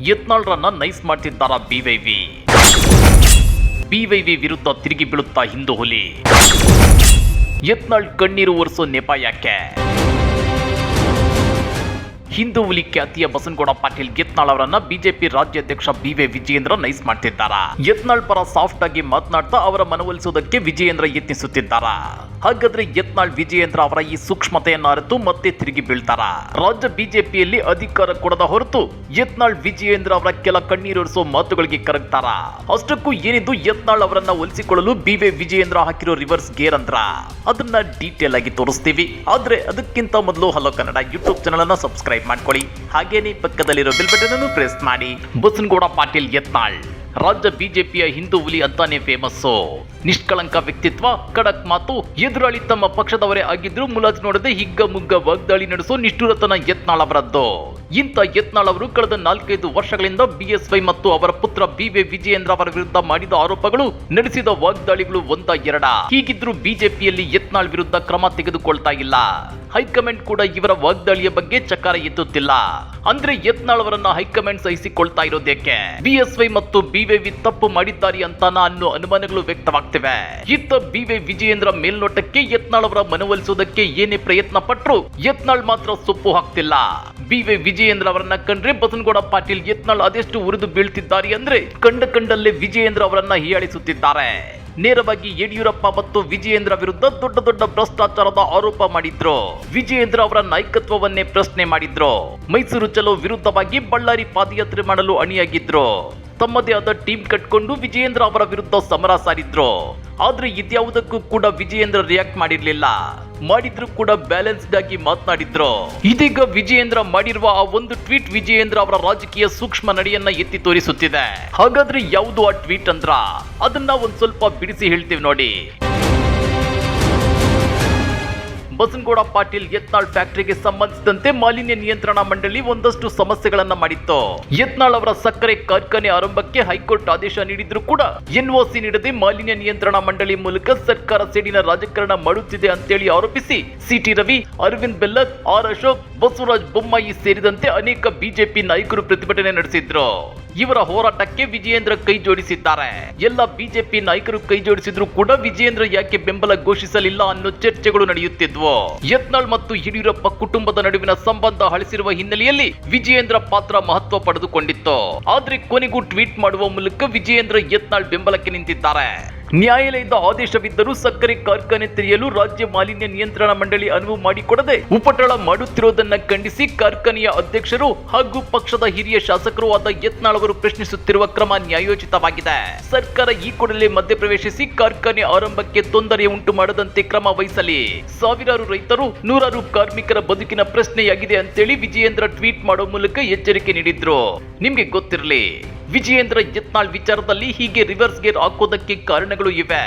ಯತ್ನಾಳ್ರನ್ನ nice ಮಾಡ್ತಿದ್ದಾರ ಬಿವೈವಿ ಬಿವೈವಿ ವಿರುದ್ಧ ತಿರುಗಿ ಬೀಳುತ್ತಾ ಹಿಂದೂ ಹುಲಿ ಯತ್ನಾಳ್ ಕಣ್ಣೀರು ಒರೆಸೋ ನೆಪ ಯಾಕೆ? ಹಿಂದೂ ಹುಲಿ ಖ್ಯಾತಿಯ ಬಸನಗೌಡ ಪಾಟೀಲ್ ಯತ್ನಾಳ್ ಅವರನ್ನ ಬಿಜೆಪಿ ರಾಜ್ಯಾಧ್ಯಕ್ಷ ಬಿ ವಿ ವಿಜಯೇಂದ್ರ ನೈಸ್ ಮಾಡ್ತಿದ್ದಾರ? ಯತ್ನಾಳ್ ಪರ ಸಾಫ್ಟ್ ಆಗಿ ಮಾತನಾಡ್ತಾ ಅವರ ಮನವೊಲಿಸುವುದಕ್ಕೆ ವಿಜಯೇಂದ್ರ ಯತ್ನಿಸುತ್ತಿದ್ದಾರ. ಹಾಗಾದ್ರೆ ಯತ್ನಾಳ್ ವಿಜಯೇಂದ್ರ ಅವರ ಈ ಸೂಕ್ಷ್ಮತೆಯನ್ನ ಅರಿತು ಮತ್ತೆ ತಿರುಗಿ ಬೀಳ್ತಾರ? ರಾಜ್ಯ ಬಿಜೆಪಿಯಲ್ಲಿ ಅಧಿಕಾರ ಕೊಡದ ಹೊರತು ಯತ್ನಾಳ್ ವಿಜಯೇಂದ್ರ ಅವರ ಕೆಲ ಕಣ್ಣೀರಿಸೋ ಮಾತುಗಳಿಗೆ ಕರಗ್ತಾರ? ಅಷ್ಟಕ್ಕೂ ಏನಿದ್ದು ಯತ್ನಾಳ್ ಅವರನ್ನ ಒಲಿಸಿಕೊಳ್ಳಲು ಬಿ ವಿ ವಿಜಯೇಂದ್ರ ಹಾಕಿರೋ ರಿವರ್ಸ್ ಗೇರ್ ಅಂದ್ರ? ಅದನ್ನ ಡೀಟೇಲ್ ಆಗಿ ತೋರಿಸ್ತೀವಿ. ಆದ್ರೆ ಅದಕ್ಕಿಂತ ಮೊದಲು ಹಲೋ ಕನ್ನಡ ಯೂಟ್ಯೂಬ್ ಚಾನಲ್ ಅನ್ನ ಸಬ್ಸ್ಕ್ರೈಬ್ ಮಾಡ್ಕೊಳ್ಳಿ. ಹಾಗೇನೇ ಪಕ್ಕದಲ್ಲಿರೋ ಬಿಲ್ ಬಟನ್ ಅನ್ನು ಪ್ರೆಸ್ ಮಾಡಿ. ಬಸನಗೌಡ ಪಾಟೀಲ್ ಯತ್ನಾಳ್, ರಾಜ್ಯ ಬಿಜೆಪಿಯ ಹಿಂದೂ ಹುಲಿ ಅಂತಾನೆ ಫೇಮಸ್ಸು ನಿಷ್ಕಳಂಕ ವ್ಯಕ್ತಿತ್ವ, ಖಡಕ್ ಮಾತು, ಎದುರಾಳಿ ತಮ್ಮ ಪಕ್ಷದವರೇ ಆಗಿದ್ರು ಮುಲಾಜ್ ನೋಡದೆ ಹಿಗ್ಗ ಮುಗ್ಗ ವಾಗ್ದಾಳಿ ನಡೆಸೋ ನಿಷ್ಠುರತನ ಯತ್ನಾಳ್ ಅವರದ್ದು. ಇಂಥ ಯತ್ನಾಳ್ ಅವರು ಕಳೆದ ನಾಲ್ಕೈದು ವರ್ಷಗಳಿಂದ ಬಿಎಸ್ವೈ ಮತ್ತು ಅವರ ಪುತ್ರ ಬಿ ವಿ ವಿಜಯೇಂದ್ರ ಅವರ ವಿರುದ್ಧ ಮಾಡಿದ ಆರೋಪಗಳು ನಡೆಸಿದ ವಾಗ್ದಾಳಿಗಳು ಒಂದ ಎರಡ. ಹೀಗಿದ್ರು ಬಿಜೆಪಿಯಲ್ಲಿ ಯತ್ನಾಳ್ ವಿರುದ್ಧ ಕ್ರಮ ತೆಗೆದುಕೊಳ್ತಾ ಇಲ್ಲ. ಹೈಕಮಾಂಡ್ ಕೂಡ ಇವರ ವಾಗ್ದಾಳಿಯ ಬಗ್ಗೆ ಚಕಾರ ಎತ್ತುತ್ತಿಲ್ಲ. ಅಂದ್ರೆ ಯತ್ನಾಳ್ ಅವರನ್ನ ಹೈಕಮಾಂಡ್ ಸಹಿಸಿಕೊಳ್ತಾ ಇರೋದೇಕೆ ಬಿಎಸ್ವೈ ಮತ್ತು ಬಿವಿವಿ ತಪ್ಪು ಮಾಡಿದ್ದಾರೆ ಅಂತಾನ ಅನ್ನೋ ಅನುಮಾನಗಳು ವ್ಯಕ್ತವಾಗ್ತಿವೆ ಇತ್ತ ಬಿವೈ ವಿಜಯೇಂದ್ರ ಮೇಲ್ನೋಟಕ್ಕೆ ಯತ್ನಾಳ್ ಅವರ ಮನವೊಲಿಸುವುದಕ್ಕೆ ಏನೇ ಪ್ರಯತ್ನ ಪಟ್ಟರು ಯತ್ನಾಳ್ ಮಾತ್ರ ಸೊಪ್ಪು ಹಾಕ್ತಿಲ್ಲ. ಬಿವೈ ವಿಜಯೇಂದ್ರ ಅವರನ್ನ ಕಂಡ್ರೆ ಬಸನಗೌಡ ಪಾಟೀಲ್ ಯತ್ನಾಳ್ ಅದೆಷ್ಟು ಉರಿದು ಬೀಳ್ತಿದ್ದಾರೆ ಅಂದ್ರೆ ಕಂಡ ಕಂಡಲ್ಲೇ ವಿಜಯೇಂದ್ರ ಅವರನ್ನ ಹೀಯಾಳಿಸುತ್ತಿದ್ದಾರೆ. ನೇರವಾಗಿ ಯಡಿಯೂರಪ್ಪ ಮತ್ತು ವಿಜಯೇಂದ್ರ ವಿರುದ್ಧ ದೊಡ್ಡ ದೊಡ್ಡ ಭ್ರಷ್ಟಾಚಾರದ ಆರೋಪ ಮಾಡಿದ್ರು. ವಿಜಯೇಂದ್ರ ಅವರ ನಾಯಕತ್ವವನ್ನೇ ಪ್ರಶ್ನೆ ಮಾಡಿದ್ರು. ಮೈಸೂರು ಚಲೋ ವಿರುದ್ಧವಾಗಿ ಬಳ್ಳಾರಿ ಪಾದಯಾತ್ರೆ ಮಾಡಲು ಅಣಿಯಾಗಿದ್ರು. ತಮ್ಮದೇ ಆದ ಟೀಮ್ ಕಟ್ಕೊಂಡು ವಿಜಯೇಂದ್ರ ಅವರ ವಿರುದ್ಧ ಸಮರ ಸಾರಿದ್ರು. ಆದ್ರೆ ಇದ್ಯಾವುದಕ್ಕೂ ಕೂಡ ವಿಜಯೇಂದ್ರ ರಿಯಾಕ್ಟ್ ಮಾಡಿರ್ಲಿಲ್ಲ. ಮಾಡಿದ್ರು ಕೂಡ ಬ್ಯಾಲೆನ್ಸ್ಡ್ ಆಗಿ ಮಾತನಾಡಿದ್ರು. ಇದೀಗ ವಿಜಯೇಂದ್ರ ಮಾಡಿರುವ ಆ ಒಂದು ಟ್ವೀಟ್ ವಿಜಯೇಂದ್ರ ಅವರ ರಾಜಕೀಯ ಸೂಕ್ಷ್ಮ ನಡೆಯನ್ನ ಎತ್ತಿ ತೋರಿಸುತ್ತಿದೆ. ಹಾಗಾದ್ರೆ ಯಾವುದು ಆ ಟ್ವೀಟ್ ಅಂದ್ರ? ಅದನ್ನ ಒಂದ್ ಸ್ವಲ್ಪ ಬಿಡಿಸಿ ಹೇಳ್ತೀವಿ ನೋಡಿ. ಬಸನಗೌಡ ಪಾಟೀಲ್ ಯತ್ನಾಳ್ ಫ್ಯಾಕ್ಟರಿಗೆ ಸಂಬಂಧಿಸಿದಂತೆ ಮಾಲಿನ್ಯ ನಿಯಂತ್ರಣ ಮಂಡಳಿ ಒಂದಷ್ಟು ಸಮಸ್ಯೆಗಳನ್ನ ಮಾಡಿತ್ತು. ಯತ್ನಾಳ್ ಅವರ ಸಕ್ಕರೆ ಕಾರ್ಖಾನೆ ಆರಂಭಕ್ಕೆ ಹೈಕೋರ್ಟ್ ಆದೇಶ ನೀಡಿದ್ರು ಕೂಡ ಎನ್ಒಸಿ ನೀಡದೆ ಮಾಲಿನ್ಯ ನಿಯಂತ್ರಣ ಮಂಡಳಿ ಮೂಲಕ ಸರ್ಕಾರ ಸೇಡಿನ ರಾಜಕಾರಣ ಮಾಡುತ್ತಿದೆ ಅಂತೇಳಿ ಆರೋಪಿಸಿ ಸಿಟಿ ರವಿ, ಅರವಿಂದ್ ಬೆಲ್ಲತ್, ಆರ್ ಅಶೋಕ್, ಬಸವರಾಜ್ ಬೊಮ್ಮಾಯಿ ಸೇರಿದಂತೆ ಅನೇಕ ಬಿಜೆಪಿ ನಾಯಕರು ಪ್ರತಿಭಟನೆ ನಡೆಸಿದ್ರು. ಇವರ ಹೋರಾಟಕ್ಕೆ ವಿಜಯೇಂದ್ರ ಕೈ ಜೋಡಿಸಿದ್ದಾರೆ. ಎಲ್ಲ ಬಿಜೆಪಿ ನಾಯಕರು ಕೈ ಜೋಡಿಸಿದ್ರು ಕೂಡ ವಿಜಯೇಂದ್ರ ಯಾಕೆ ಬೆಂಬಲ ಘೋಷಿಸಲಿಲ್ಲ ಅನ್ನೋ ಚರ್ಚೆಗಳು ನಡೆಯುತ್ತಿದ್ವು. ಯತ್ನಾಳ್ ಮತ್ತು ಯಡಿಯೂರಪ್ಪ ಕುಟುಂಬದ ನಡುವಿನ ಸಂಬಂಧ ಹಳಿಸಿರುವ ಹಿನ್ನೆಲೆಯಲ್ಲಿ ವಿಜಯೇಂದ್ರ ಪಾತ್ರ ಮಹತ್ವ ಪಡೆದುಕೊಂಡಿತ್ತು. ಆದ್ರೆ ಕೊನೆಗೂ ಟ್ವೀಟ್ ಮಾಡುವ ಮೂಲಕ ವಿಜಯೇಂದ್ರ ಯತ್ನಾಳ್ ಬೆಂಬಲಕ್ಕೆ ನಿಂತಿದ್ದಾರೆ. ನ್ಯಾಯಾಲಯದ ಆದೇಶವಿದ್ದರೂ ಸಕ್ಕರೆ ಕಾರ್ಖಾನೆ ತೆರೆಯಲು ರಾಜ್ಯ ಮಾಲಿನ್ಯ ನಿಯಂತ್ರಣ ಮಂಡಳಿ ಅನುವು ಮಾಡಿಕೊಡದೆ ಉಪಟಳ ಮಾಡುತ್ತಿರುವುದನ್ನು ಖಂಡಿಸಿ ಕಾರ್ಖಾನೆಯ ಅಧ್ಯಕ್ಷರು ಹಾಗೂ ಪಕ್ಷದ ಹಿರಿಯ ಶಾಸಕರು ಆದ ಯತ್ನಾಳ್ ಅವರು ಪ್ರಶ್ನಿಸುತ್ತಿರುವ ಕ್ರಮ ನ್ಯಾಯೋಚಿತವಾಗಿದೆ. ಸರ್ಕಾರ ಈ ಕೂಡಲೇ ಮಧ್ಯಪ್ರವೇಶಿಸಿ ಕಾರ್ಖಾನೆ ಆರಂಭಕ್ಕೆ ತೊಂದರೆ ಉಂಟು ಮಾಡದಂತೆ ಕ್ರಮ ವಹಿಸಲಿ. ಸಾವಿರಾರು ರೈತರು, ನೂರಾರು ಕಾರ್ಮಿಕರ ಬದುಕಿನ ಪ್ರಶ್ನೆಯಾಗಿದೆ ಅಂತೇಳಿ ವಿಜಯೇಂದ್ರ ಟ್ವೀಟ್ ಮಾಡೋ ಮೂಲಕ ಎಚ್ಚರಿಕೆ ನೀಡಿದ್ರು. ನಿಮ್ಗೆ ಗೊತ್ತಿರಲಿ. ವಿಜಯೇಂದ್ರ ಯತ್ನಾಳ್ ವಿಚಾರದಲ್ಲಿ ಹೀಗೆ ರಿವರ್ಸ್ ಗೇರ್ ಹಾಕೋದಕ್ಕೆ ಕಾರಣಗಳು ಇವೆ.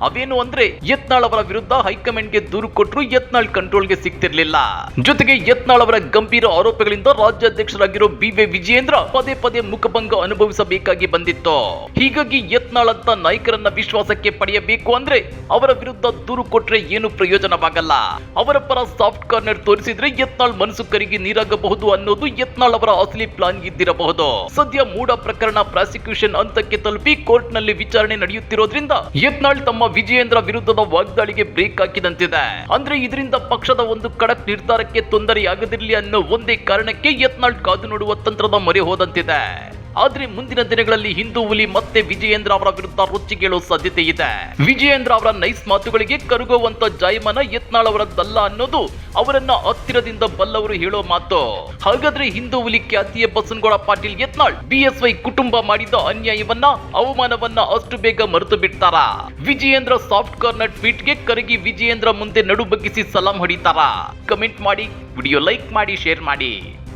ಅವೇನು ಅಂದ್ರೆ, ಯತ್ನಾಳ್ ಅವರ ವಿರುದ್ಧ ಹೈಕಮಾಂಡ್ಗೆ ದೂರು ಕೊಟ್ಟರು ಯತ್ನಾಳ್ ಕಂಟ್ರೋಲ್ಗೆ ಸಿಗ್ತಿರ್ಲಿಲ್ಲ. ಜೊತೆಗೆ ಯತ್ನಾಳ್ ಅವರ ಗಂಭೀರ ಆರೋಪಗಳಿಂದ ರಾಜ್ಯಾಧ್ಯಕ್ಷರಾಗಿರೋ ಬಿ ವಿ ವಿಜಯೇಂದ್ರ ಪದೇ ಪದೇ ಮುಖಭಂಗ ಅನುಭವಿಸಬೇಕಾಗಿ ಬಂದಿತ್ತು. ಹೀಗಾಗಿ ಯತ್ನಾಳ್ ಅಂತ ನಾಯಕರನ್ನ ವಿಶ್ವಾಸಕ್ಕೆ ಪಡೆಯಬೇಕು ಅಂದ್ರೆ ಅವರ ವಿರುದ್ಧ ದೂರು ಕೊಟ್ರೆ ಏನು ಪ್ರಯೋಜನವಾಗಲ್ಲ. ಅವರ ಪರ ಸಾಫ್ಟ್ ಕಾರ್ನರ್ ತೋರಿಸಿದ್ರೆ ಯತ್ನಾಳ್ ಮನಸ್ಸು ಕರಿಗೆ ನೀರಾಗಬಹುದು ಅನ್ನೋದು ಯತ್ನಾಳ್ ಅವರ ಅಸಲಿ ಪ್ಲಾನ್ ಇದ್ದಿರಬಹುದು. ಸದ್ಯ ಮೂಡ ಪ್ರಕರಣ ಪ್ರಾಸಿಕ್ಯೂಷನ್ ಹಂತಕ್ಕೆ ತಲುಪಿ ಕೋರ್ಟ್ನಲ್ಲಿ ವಿಚಾರಣೆ ನಡೆಯುತ್ತಿರೋದ್ರಿಂದ ಯತ್ನಾಳ್ ತಮ್ಮ ವಿಜಯೇಂದ್ರ ವಿರುದ್ಧದ ವಾಗ್ದಾಳಿಗೆ ಬ್ರೇಕ್ ಹಾಕಿದಂತಿದೆ. ಅಂದ್ರೆ ಇದರಿಂದ ಪಕ್ಷದ ಒಂದು ಕಡಕ್ ನಿರ್ಧಾರಕ್ಕೆ ತೊಂದರೆಯಾಗದಿರಲಿ ಅನ್ನೋ ಒಂದೇ ಕಾರಣಕ್ಕೆ ಯತ್ನಾಳ್ ಕಾದು ನೋಡುವ ತಂತ್ರದ ಮೊರೆ ಹೋದಂತಿದೆ. ಆದ್ರೆ ಮುಂದಿನ ದಿನಗಳಲ್ಲಿ ಹಿಂದೂ ಹುಲಿ ಮತ್ತೆ ವಿಜಯೇಂದ್ರ ಅವರ ವಿರುದ್ಧ ರೊಚ್ಚಿಗೇಳೋ ಸಾಧ್ಯತೆ ಇದೆ. ವಿಜಯೇಂದ್ರ ಅವರ ನೈಸ್ ಮಾತುಗಳಿಗೆ ಕರುಗುವಂತ ಜಾಯಮಾನ ಯತ್ನಾಳ್ ಅವರದ್ದಲ್ಲ ಅನ್ನೋದು ಅವರನ್ನ ಹತ್ತಿರದಿಂದ ಬಲ್ಲವರು ಹೇಳೋ ಮಾತು. ಹಾಗಾದ್ರೆ ಹಿಂದೂ ಹುಲಿ ಖ್ಯಾತಿಯ ಬಸನಗೌಡ ಪಾಟೀಲ್ ಯತ್ನಾಳ್ ಬಿಎಸ್ವೈ ಕುಟುಂಬ ಮಾಡಿದ ಅನ್ಯಾಯವನ್ನ ಅವಮಾನವನ್ನ ಅಷ್ಟು ಬೇಗ ಮರೆತು ಬಿಡ್ತಾರ. ವಿಜಯೇಂದ್ರ ಸಾಫ್ಟ್ ಕಾರ್ನರ್ ಟ್ವೀಟ್ಗೆ ಕರಗಿ ವಿಜಯೇಂದ್ರ ಮುಂದೆ ನಡು ಬಗ್ಗಿಸಿ ಸಲಾಂ ಹೊಡಿತಾರ. ಕಮೆಂಟ್ ಮಾಡಿ, ವಿಡಿಯೋ ಲೈಕ್ ಮಾಡಿ, ಶೇರ್ ಮಾಡಿ.